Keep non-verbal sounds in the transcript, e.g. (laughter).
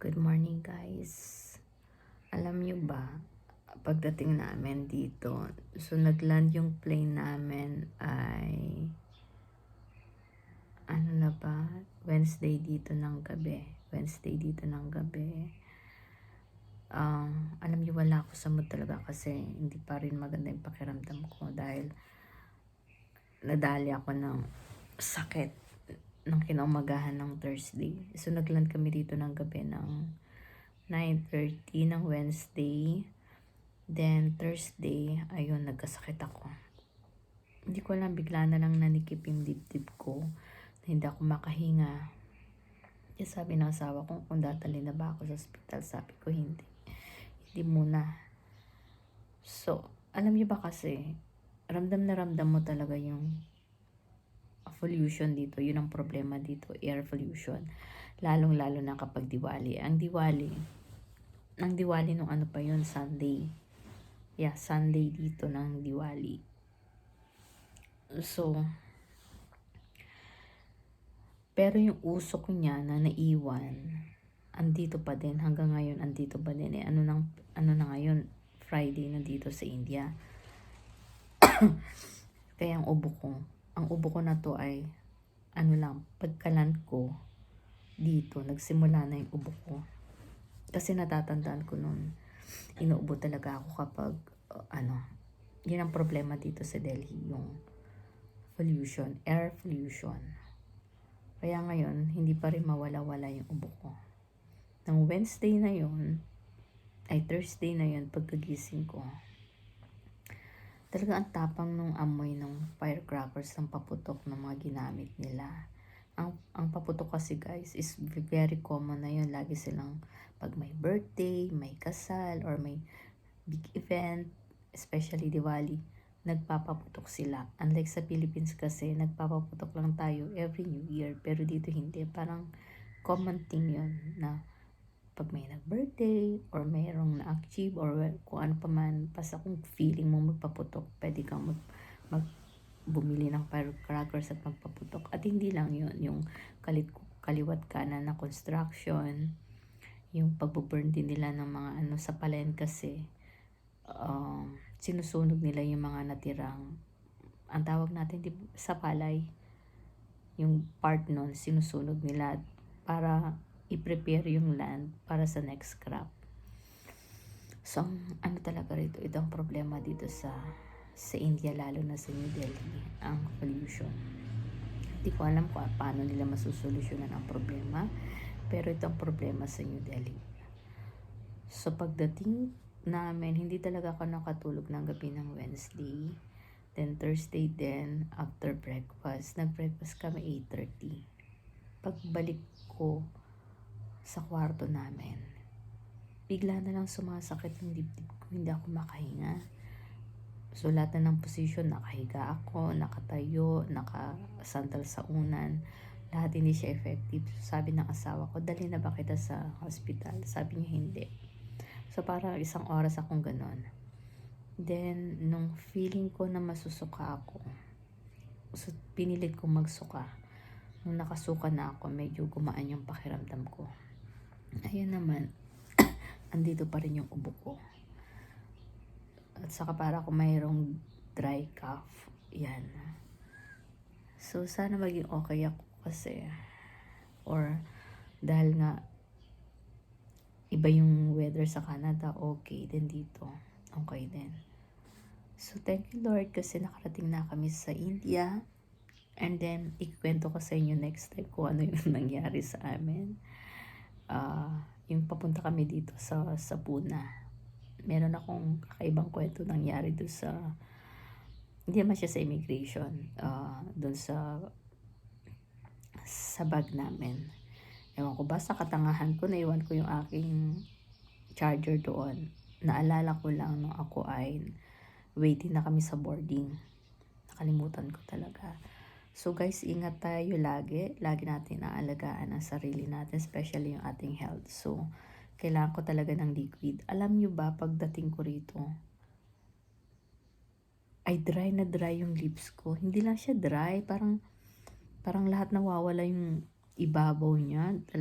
Good morning guys. Alam nyo ba, pagdating namin dito, so nagland yung plane namin ay ano na ba, Wednesday dito ng gabi. Wednesday dito ng gabi. Um, alam niyo wala ako sa mood talaga kasi hindi pa rin maganda yung pakiramdam ko dahil nadali ako ng sakit ng kinaumagahan ng Thursday. So, nagland kami dito ng gabi ng 9.30 ng Wednesday. Then, Thursday, ayun, nagkasakit ako. Hindi ko alam, bigla na lang nanikip yung dibdib ko. Na hindi ako makahinga. Kaya sabi ng asawa ko, kung dadali na ba ako sa hospital, sabi ko, hindi. Hindi muna. So, alam niyo ba kasi, ramdam na ramdam mo talaga yung pollution dito. Yun ang problema dito, air pollution. Lalong-lalo na kapag Diwali. Ang Diwali, ang Diwali nung ano pa yun, Sunday. Yeah, Sunday dito ng Diwali. So, pero yung usok niya na naiwan, andito pa din. Hanggang ngayon, andito pa din. Eh, ano, nang, ano na ngayon, Friday na dito sa India. (coughs) Kaya ang ubo ko, ang ubo ko na to ay ano lang, pagkalan ko dito, nagsimula na yung ubo ko. Kasi natatandaan ko noon, inuubo talaga ako kapag, uh, ano, yun ang problema dito sa Delhi, yung pollution, air pollution. Kaya ngayon, hindi pa rin mawala-wala yung ubo ko. Nang Wednesday na yun, ay Thursday na yun, pagkagising ko, talaga ang tapang nung amoy ng firecrackers ng paputok ng mga ginamit nila. Ang, ang paputok kasi guys is very common na yun. Lagi silang pag may birthday, may kasal, or may big event, especially Diwali, nagpapaputok sila. Unlike sa Philippines kasi, nagpapaputok lang tayo every New Year. Pero dito hindi. Parang common thing yun na pag may nag-birthday or mayroong na-achieve or kung ano pa man, basta kung feeling mo magpaputok, pwede kang mag, mag bumili ng firecrackers at magpaputok. At hindi lang yun, yung kalit, kaliwat kanan na construction, yung pagbuburn din nila ng mga ano sa palen kasi, um, sinusunog nila yung mga natirang, ang tawag natin di, sa palay, yung part nun, sinusunog nila para i-prepare yung land para sa next crop. So, ano talaga rito, ito ang problema dito sa sa India, lalo na sa New Delhi, ang pollution. Hindi ko alam kung paano nila masusolusyonan ang problema, pero ito ang problema sa New Delhi. So, pagdating namin, hindi talaga ako nakatulog ng gabi ng Wednesday. Then, Thursday din, after breakfast, nag-breakfast kami 8.30. Pagbalik ko, sa kwarto namin. Bigla na lang sumasakit yung dibdib ko, hindi ako makahinga. So lahat na ng position, nakahiga ako, nakatayo, nakasandal sa unan. Lahat hindi siya effective. So, sabi ng asawa ko, dali na ba kita sa hospital? Sabi niya hindi. So parang isang oras akong ganon. Then, nung feeling ko na masusuka ako, so pinilit kong magsuka. Nung nakasuka na ako, medyo gumaan yung pakiramdam ko. Ayun naman, (coughs) andito pa rin yung ubo ko. At saka para kung mayroong dry cough, yan. So, sana maging okay ako kasi, or dahil nga, iba yung weather sa Canada, okay din dito. Okay din. So, thank you Lord kasi nakarating na kami sa India. And then, ikwento ko sa inyo next time kung ano yung (laughs) nangyari sa amin uh, yung papunta kami dito sa sa Puna. Meron akong kakaibang kwento nangyari doon sa hindi naman siya sa immigration, uh, doon sa sa bag namin. Ewan ko ba sa katangahan ko, naiwan ko yung aking charger doon. Naalala ko lang nung ako ay waiting na kami sa boarding. Nakalimutan ko talaga. So guys, ingat tayo lagi. Lagi natin aalagaan ang sarili natin, especially yung ating health. So, kailangan ko talaga ng liquid. Alam nyo ba, pagdating ko rito, ay dry na dry yung lips ko. Hindi lang siya dry, parang parang lahat nawawala yung ibabaw niya. Talaga